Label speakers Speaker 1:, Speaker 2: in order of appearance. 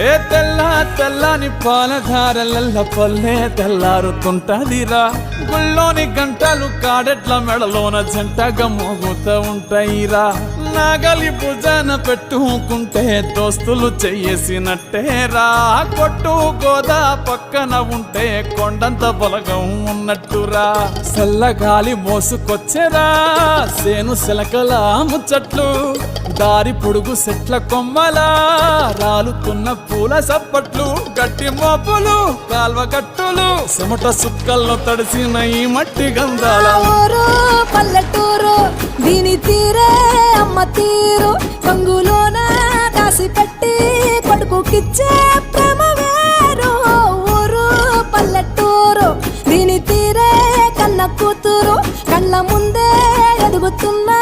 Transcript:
Speaker 1: Este తెల్లని పాలధారలల్ల పల్లె తెల్లారుతుంటదిరా. గుళ్ళోని గంటలు కాడెట్ల మెడలోన జంటగా మోగుతూ ఉంటాయిరా. నాగలి భుజాన పెట్టుకుంటే దోస్తులు చెయ్యేసినట్టేరా కొట్టు గోదా పక్కన ఉంటే కొండంత బలగం ఉన్నట్టురా. చల్లగాలి మోసుకొచ్చేరా. సేను శిలకల ముచ్చట్లు దారి పొడుగు సెట్ల కొమ్మలా. రాలుతున్న పూల సప్పట్లు గట్టి మోపులు కాల్వ గట్టులు చెమట సుక్కల్లో తడిసిన ఈ మట్టి గంధాల
Speaker 2: పల్లెటూరు దీని తీరే అమ్మ తీరు. కంగులోన కాసి పెట్టి కొడుకుకిచ్చే ప్రేమ వేరు. ఊరు పల్లెటూరు దీని తీరే కన్న కూతురు. కళ్ళ ముందే ఎదుగుతున్నా